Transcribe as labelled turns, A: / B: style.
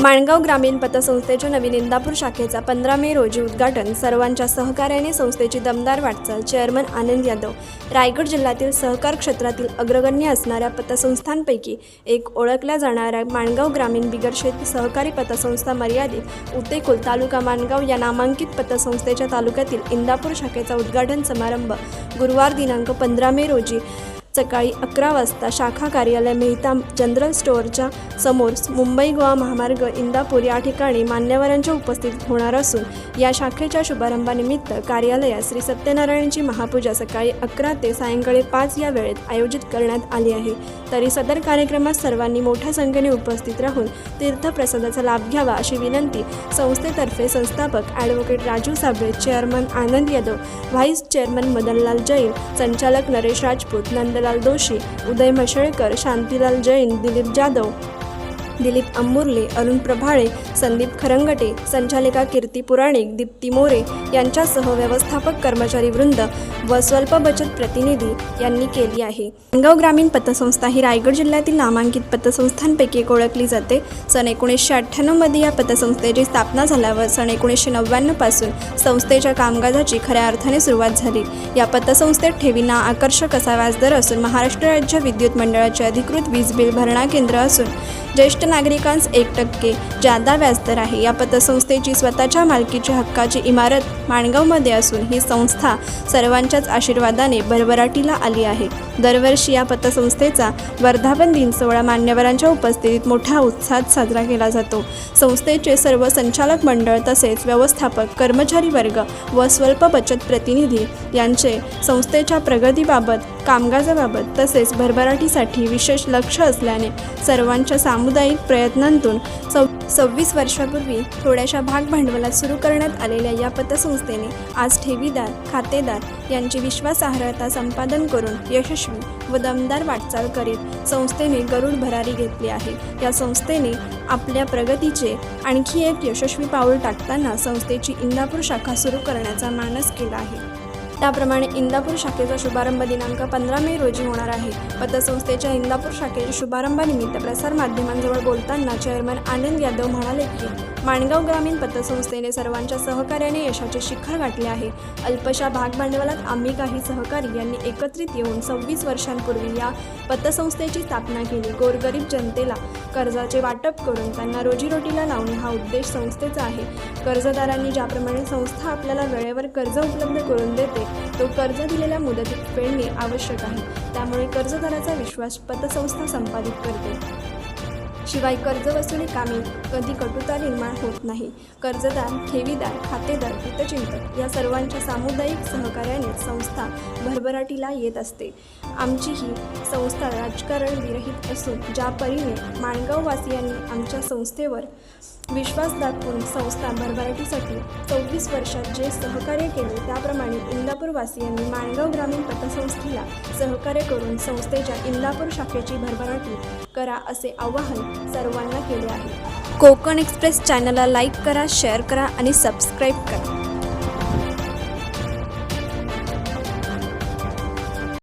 A: माणगाव ग्रामीण पतसंस्थेच्या नवीन इंदापूर शाखेचा पंधरा मे रोजी उद्घाटन. सर्वांच्या सहकार्याने संस्थेची दमदार वाटचाल. चेअरमन आनंद यादव रायगड जिल्ह्यातील सहकार क्षेत्रातील अग्रगण्य असणाऱ्या पतसंस्थांपैकी एक ओळखल्या जाणाऱ्या माणगाव ग्रामीण बिगरशेती सहकारी पतसंस्था मर्यादित उतेकुल तालुका माणगाव या नामांकित पतसंस्थेच्या तालुक्यातील इंदापूर शाखेचा उद्घाटन समारंभ गुरुवार दिनांक पंधरा मे रोजी सकाळी अकरा वाजता शाखा कार्यालय मेहता जनरल स्टोअरच्या समोर मुंबई गोवा महामार्ग इंदापूर या ठिकाणी मान्यवरांच्या उपस्थितीत होणार असून या शाखेच्या शुभारंभानिमित्त कार्यालयात श्री सत्यनारायणची महापूजा सकाळी अकरा ते सायंकाळी पाच या वेळेत आयोजित करण्यात आली आहे. तरी सदर कार्यक्रमात सर्वांनी मोठ्या संख्येने उपस्थित राहून तीर्थप्रसादाचा लाभ घ्यावा अशी विनंती संस्थेतर्फे संस्थापक advocate Raju Sable chairman Anand Yadav vice chairman Madanlal Jain संचालक नरेश राजपूत नंदलाल दोशी उदय म्हशेळकर शांतीलाल जैन दिलीप जाधव दिलीप अंबुर्ले अरुण प्रभाळे संदीप खरंगटे संचालिका कीर्ती पुराणिक दीप्ती मोरे यांच्यासह व्यवस्थापक कर्मचारी वृंद व स्वल्प बचत प्रतिनिधी यांनी केली आहे. गाव ग्रामीण पतसंस्था ही रायगड जिल्ह्यातील नामांकित पतसंस्थांपैकी एक ओळखली जाते. सन एकोणीसशे अठ्ठ्याण्णवमध्ये या पतसंस्थेची स्थापना झाल्यावर सन एकोणीसशे नव्याण्णवपासून संस्थेच्या कामकाजाची खऱ्या अर्थाने सुरुवात झाली. या पतसंस्थेत ठेवींना आकर्षक असा व्याजदर असून महाराष्ट्र राज्य विद्युत मंडळाचे अधिकृत वीज बिल भरणा केंद्र असून ज्येष्ठ नागरिकांस एक टक्के. जादा व्याजदर आहे या पतसंस्थेची स्वतःच्या मालकीच्या हक्काची इमारत माणगावमध्ये असून ही संस्था सर्वांच्याच आशीर्वादाने भरभराटीला आली आहे. दरवर्षी या पतसंस्थेचा वर्धापन दिन सोहळा मान्यवरांच्या उपस्थितीत मोठ्या उत्साहात साजरा केला जातो. संस्थेचे सर्व संचालक मंडळ तसेच व्यवस्थापक कर्मचारी वर्ग व स्वल्प बचत प्रतिनिधी यांचे संस्थेच्या प्रगतीबाबत कामकाजाबाबत तसेच भरभराटीसाठी विशेष लक्ष असल्याने सर्वांच्या सामुदायिक प्रयत्नांतून सव सव्वीस वर्षापूर्वी थोड्याशा भाग भांडवलात सुरू करण्यात आलेल्या या पतसंस्थेने आज ठेवीदार खातेदार यांची विश्वासार्हता संपादन करून यशस्वी व दमदार वाटचाल करीत संस्थेने गरुड भरारी घेतली आहे. या संस्थेने आपल्या प्रगतीचे आणखी एक यशस्वी पाऊल टाकताना संस्थेची इंदापूर शाखा सुरू करण्याचा मानस केला आहे. त्याप्रमाणे इंदापूर शाखेचा शुभारंभ दिनांक पंधरा मे रोजी होणार आहे. पतसंस्थेच्या इंदापूर शाखेच्या शुभारंभानिमित्त प्रसारमाध्यमांजवळ बोलताना चेअरमन आनंद यादव म्हणाले की माणगाव ग्रामीण पतसंस्थेने सर्वांच्या सहकार्याने यशाचे शिखर गाठले आहे. अल्पशा भागभांडवलात आम्ही काही सहकारी यांनी एकत्रित येऊन सव्वीस वर्षांपूर्वी या पतसंस्थेची स्थापना केली. गोरगरीब जनतेला कर्जाचे वाटप करून त्यांना रोजीरोटीला लावणे हा उद्देश संस्थेचा आहे. कर्जदारांनी ज्याप्रमाणे संस्था आपल्याला वेळेवर कर्ज उपलब्ध करून देते तो कर्ज दिलेल्या मुदतीत फेडणे आवश्यक आहे. त्यामुळे कर्जदाराचा विश्वास पतसंस्था संपादित करते. शिवाय कर्ज वसुली कामी कधी कटुता निर्माण होत नाही. कर्जदार ठेवीदार खातेदार हितचिंतक या सर्वांच्या सामुदायिक सहकार्याने संस्था भरभराटीला येत असते. आमची ही संस्था राजकारण विरहित असून ज्या परीने माणगाववासियांनी आमच्या संस्थेवर विश्वास दाखवून संस्था भरभराटीसाठी चोवीस वर्षात जे सहकार्य केले त्याप्रमाणे इंदापूरवासियांनी माणगाव ग्रामीण पतसंस्थेला सहकार्य करून संस्थेच्या इंदापूर शाखेची भरभराटी करा असे आवाहन सर्वांना केले आहे. कोकण एक्सप्रेस चॅनलला लाईक करा शेअर करा आणि सबस्क्राईब करा.